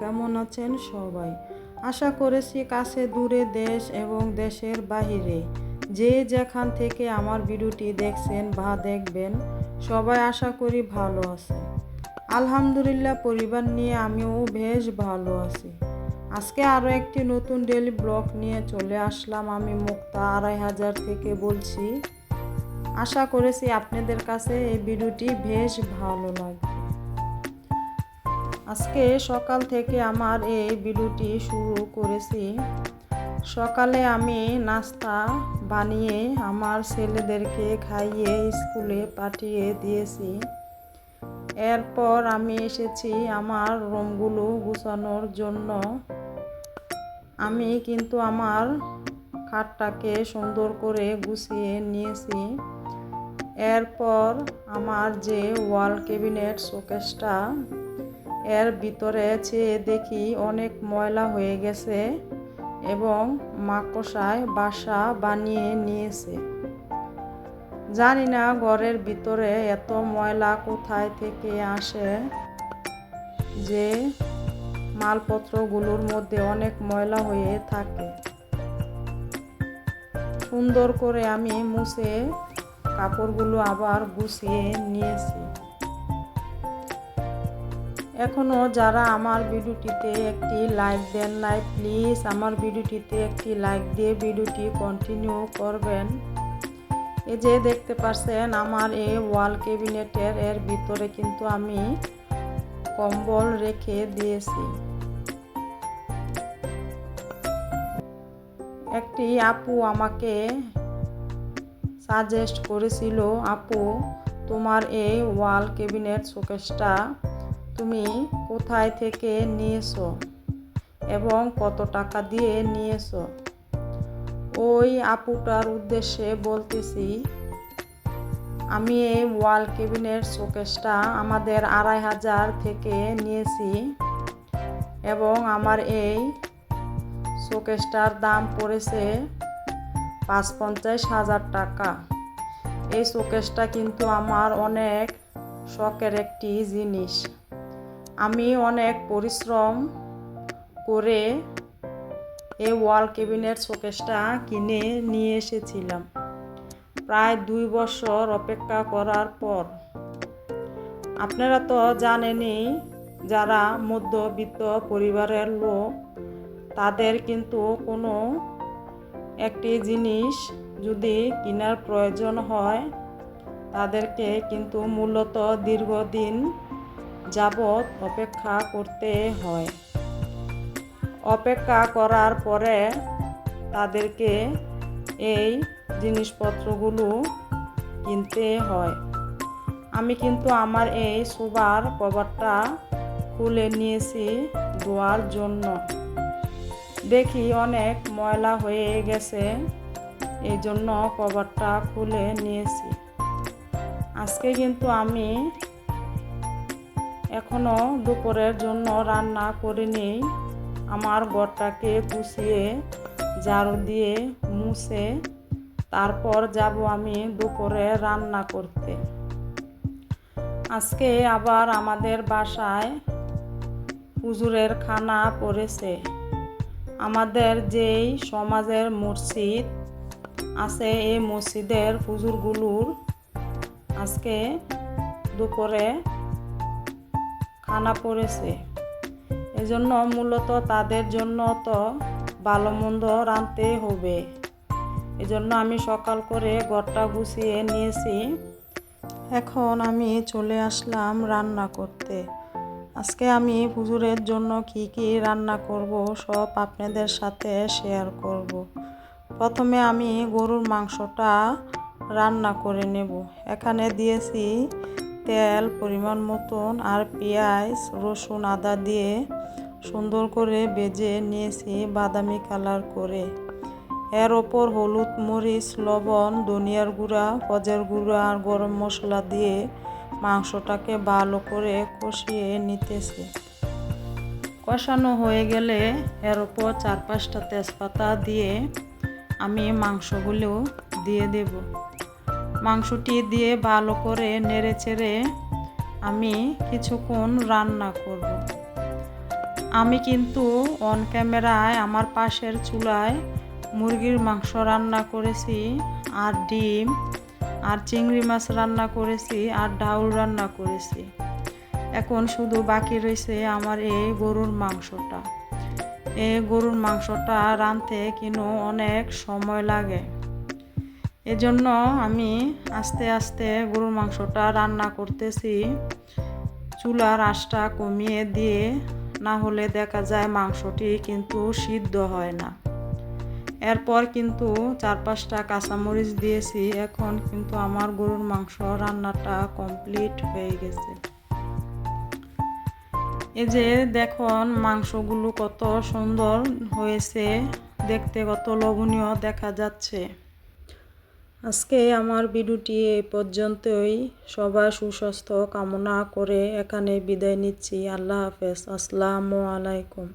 কেমন আছেন সবাই? আশা করেছি কাছে দূরে দেশ এবং দেশের বাহিরে। যে যেখান থেকে আমার ভিডিওটি দেখছেন বা দেখবেন, সবাই আশা করি ভালো আছে। আলহামদুলিল্লাহ, পরিবার নিয়ে আমিও বেশ ভালো আছি। আজকে আরও একটি নতুন ডেলি ব্লগ নিয়ে চলে আসলাম আমি মুক্তা আড়াই হাজার থেকে বলছি। আশা করেছি আপনাদের কাছে এই ভিডিওটি বেশ ভালো লাগবে আজকে সকাল থেকে আমার এই ভিডিওটি শুরু করেছি। সকালে আমি নাস্তা বানিয়ে আমার ছেলেদেরকে খাইয়ে স্কুলে পাঠিয়ে দিয়েছি। এরপর আমি এসেছি আমার রুমগুলো গুছানোর জন্য। আমি কিন্তু আমার খাটটাকে সুন্দর করে গুছিয়ে নিয়েছি। এরপর আমার যে ওয়াল ক্যাবিনেট শোকেসটা এর ভিতরে চেয়ে দেখি অনেক ময়লা হয়ে গেছে এবং মাকড়সায় বাসা বানিয়ে নিয়েছে। জানি না ঘরের ভিতরে এত ময়লা কোথায় থেকে আসে যে মালপত্রগুলোর মধ্যে অনেক ময়লা হয়ে থাকে। সুন্দর করে আমি মুছে কাপড়গুলো আবার গুছিয়ে নিয়েছি। এখনও যারা আমার ভিডিওটিতে একটি লাইক দেন নাই প্লিজ আমার ভিডিওটিতে একটি লাইক দিয়ে ভিডিওটি কন্টিনিউ করবেন। এই যে দেখতে পাচ্ছেন আমার এই ওয়াল ক্যাবিনেটের এর ভিতরে কিন্তু আমি কম্বল রেখে দিয়েছি। একটি আপু আমাকে সাজেস্ট করেছিল, আপু, তোমার এই ওয়াল ক্যাবিনেট শোকেসটা তুমি কোথায় থেকে নিয়েছো এবং কত টাকা দিয়ে নিয়েছো? ওই আপুটার উদ্দেশ্যে বলতেছি, আমি এই ওয়াল কেবিনের শোকেসটা আমাদের আড়াই হাজার থেকে নিয়েছি এবং আমার এই শোকেসটার দাম পড়েছে পাঁচ পঞ্চাশ হাজার টাকা। এই শোকেসটা কিন্তু আমার অনেক শখের একটি জিনিস। আমি অনেক পরিশ্রম করে এই ওয়াল ক্যাবিনেট শোকেসটা কিনে নিয়ে এসেছিলাম। প্রায় দুই বছর অপেক্ষা করার পর। আপনারা তো জানেনই, যারা মধ্যবিত্ত পরিবারের লোক, তাদের কিন্তু কোনো একটি জিনিস যদি কেনার প্রয়োজন হয়, তাদেরকে কিন্তু মূলত দীর্ঘদিন যাবৎ অপেক্ষা করতে হয়। অপেক্ষা করার পরে তাদেরকে এই জিনিসপত্রগুলো কিনতে হয়। আমি কিন্তু আমার এই সুবার কভারটা খুলে নিয়েছি ধোয়ার জন্য। দেখি অনেক ময়লা হয়ে গেছে এই জন্য কভারটা খুলে নিয়েছি। আজকে কিন্তু আমি এখনও দুপুরের জন্য রান্না করিনি। আমার ঘরটাকে গুছিয়ে ঝাড়ু দিয়ে মুছে তারপর যাব আমি দুপুরে রান্না করতে। আজকে আবার আমাদের বাসায় হুজুরের খানা পড়েছে। আমাদের যেই সমাজের মসজিদ আছে, এই মসজিদের হুজুরগুলোর আজকে দুপুরে খানা পড়েছে। এজন্য মূলত তাদের জন্য তো ভালো মন্দ রাঁধতে হবে। এজন্য আমি সকাল করে ঘরটা গুছিয়ে নিয়েছি। এখন আমি চলে আসলাম রান্না করতে। আজকে আমি হুজুরের জন্য কি কি রান্না করব সব আপনাদের সাথে শেয়ার করব। প্রথমে আমি গরুর মাংসটা রান্না করে নেব। এখানে দিয়েছি তেল পরিমাণ মতন আর পেঁয়াজ, রসুন, আদা দিয়ে সুন্দর করে বেজে নিয়েছি বাদামি কালার করে। এর ওপর হলুদ মরিচ, লবণ, ধনিয়ার গুঁড়া ফজের গুঁড়া আর গরম মশলা দিয়ে মাংসটাকে ভালো করে কষিয়ে নিতেছি। কষানো হয়ে গেলে এর ওপর চার পাঁচটা তেজপাতা দিয়ে আমি মাংসগুলো দিয়ে দেব। মাংসটি দিয়ে ভালো করে নেড়ে চেড়ে আমি কিছুক্ষণ রান্না করব। আমি কিন্তু অন ক্যামেরায় আমার পাশের চুলায় মুরগির মাংস রান্না করেছি, আর ডিম, আর চিংড়ি মাছ রান্না করেছি, আর ডাউল রান্না করেছি। এখন শুধু বাকি রয়েছে আমার এই গরুর মাংসটা। এই গরুর মাংসটা রাঁধতে কিন্তু অনেক সময় লাগে। এজন্য আমি আস্তে আস্তে গরুর মাংসটা রান্না করতেছি। চুলার আঁচটা কমিয়ে দিয়ে না হলে দেখা যায় মাংসটি কিন্তু সিদ্ধ হয় না। এরপর কিন্তু চার পাঁচটা কাঁচামরিচ দিয়েছি। এখন কিন্তু আমার গরুর মাংস রান্নাটা কমপ্লিট হয়ে গেছে। এই যে দেখুন মাংসগুলো কত সুন্দর হয়েছে। দেখতে কত লোভনীয় দেখা যাচ্ছে। আজকে আমার ভিডিওটি এই পর্যন্তই। সবাই সুস্বাস্থ্য কামনা করে এখানে বিদায় নিচ্ছি। আল্লাহ হাফেজ। আসসালামু আলাইকুম।